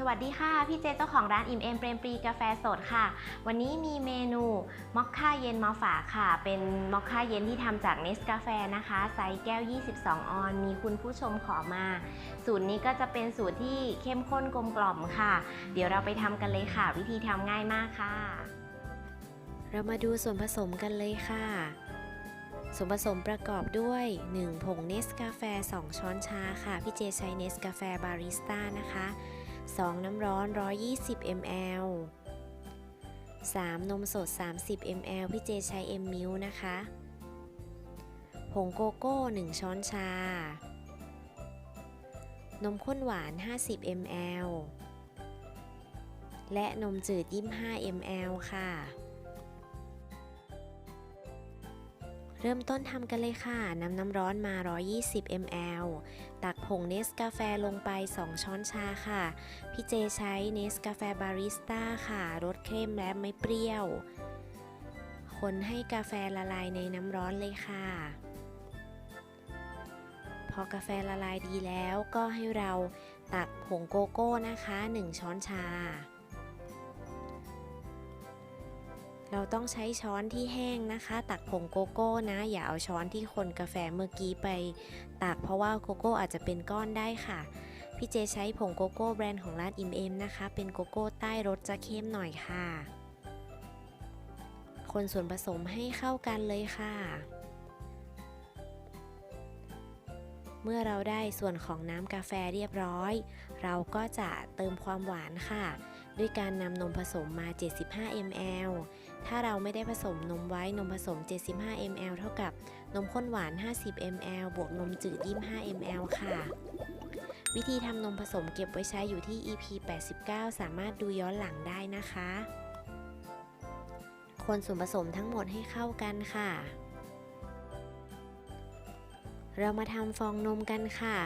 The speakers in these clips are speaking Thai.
สวัสดีค่ะ พี่เจเจ้าของร้านอิ่มเอมเปรมปรีกาแฟสดค่ะ วันนี้มีเมนูมอคค่าเย็นมาฝากค่ะ เป็นมอคค่าเย็นที่ทำจากเนสกาแฟนะคะไซส์แก้ว 22 ออน มีคุณผู้ชมขอมา สูตรนี้ก็จะเป็นสูตรที่เข้มข้นกลมกล่อมค่ะ เดี๋ยวเราไปทำกันเลยค่ะ วิธีทำง่ายมากค่ะ เรามาดูส่วนผสมกันเลยค่ะ ส่วนผสมประกอบด้วย 1 ผงเนสกาแฟ 2 ช้อนชาค่ะ พี่เจใช้เนสกาแฟบาริสต้านะคะ 2 น้ำร้อน 120 ml 3 นมสด 30 ml พี่เจใช้ M m i l นะคะผงโกโก้ 1 ช้อนชา นมข้นหวาน 50 ml และนมจืด 25 ml ค่ะ เริ่มต้นทำกันเลยค่ะ นำน้ำร้อนมา 120 ml ตัก ผงเนสกาแฟลงไป 2 ช้อนชาค่ะ พี่เจใช้เนสกาแฟบาริสต้าค่ะ รสเข้มและไม่เปรี้ยว คนให้กาแฟละลายในน้ำร้อนเลยค่ะ พอกาแฟละลายดีแล้วก็ให้เราตักผงโกโก้นะคะ 1 ช้อนชา เราต้องใช้ช้อนที่แห้งนะคะ ตักผงโกโก้นะ อย่าเอาช้อนที่คนกาแฟเมื่อกี้ไปตักเพราะว่าโกโก้อาจจะเป็นก้อนได้ค่ะ พี่เจใช้ผงโกโก้แบรนด์ของร้านอิมเอมนะคะ เป็นโกโก้ใต้รสจะเข้มหน่อยค่ะ คนส่วนผสมให้เข้ากันเลยค่ะ เมื่อเราได้ส่วนของน้ำกาแฟเรียบร้อย เราก็จะเติมความหวานค่ะ ด้วยการนำนมผสมมา 75 ml ถ้าเราไม่ได้ผสมนมไว้นมผสม 75 ml เท่ากับนมข้นหวาน 50 ml บวกนมจืด 25 ml ค่ะ วิธีทำนมผสมเก็บไว้ใช้อยู่ที่ EP 89 สามารถดูย้อนหลังได้นะคะ คนส่วนผสมทั้งหมดให้เข้ากันค่ะ เรามาทำฟองนมกันค่ะ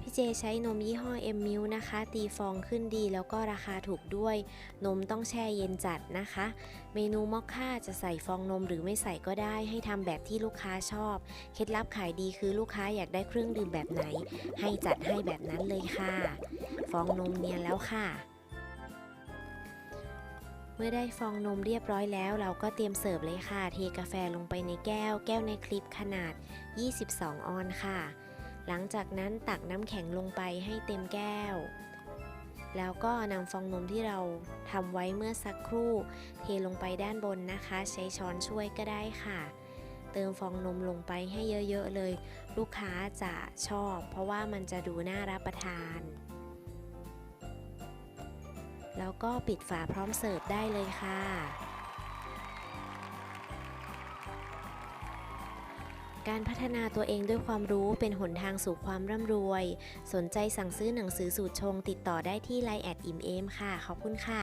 พี่เจใช้นมยี่ห้อ M m i l นะคะ ตีฟองขึ้นดีแล้วก็ราคาถูกด้วย นมต้องแช่เย็นจัดนะคะ เมนูมอคค่าจะใส่ฟองนมหรือไม่ใส่ก็ได้ ให้ทำแบบที่ลูกค้าชอบ เคล็ดลับขายดีคือลูกค้าอยากได้เครื่องดื่มแบบไหน ให้จัดให้แบบนั้นเลยค่ะ ฟองนมเนียนแล้วค่ะ เมื่อได้ฟองนมเรียบร้อยแล้ว เราก็เตรียมเสิร์ฟเลยค่ะ เทกาแฟลงไปในแก้ว แก้วในคลิปขนาด 22 ออนค่ะ หลังจากนั้นตักน้ำแข็งลงไปให้เต็มแก้ว แล้วก็นำฟองนมที่เราทำไว้เมื่อสักครู่ เทลงไปด้านบนนะคะ ใช้ช้อนช่วยก็ได้ค่ะ เติมฟองนมลงไปให้เยอะๆเลย ลูกค้าจะชอบ เพราะว่ามันจะดูน่ารับประทาน แล้วก็ปิดฝาพร้อมเสิร์ฟได้เลยค่ะการพัฒนาตัวเองด้วยความรู้เป็นหนทางสู่ความร่ำรวย สนใจสั่งซื้อหนังสือสูตรชงติดต่อได้ที่ไลน์แอดอิมเอมค่ะ ขอบคุณค่ะ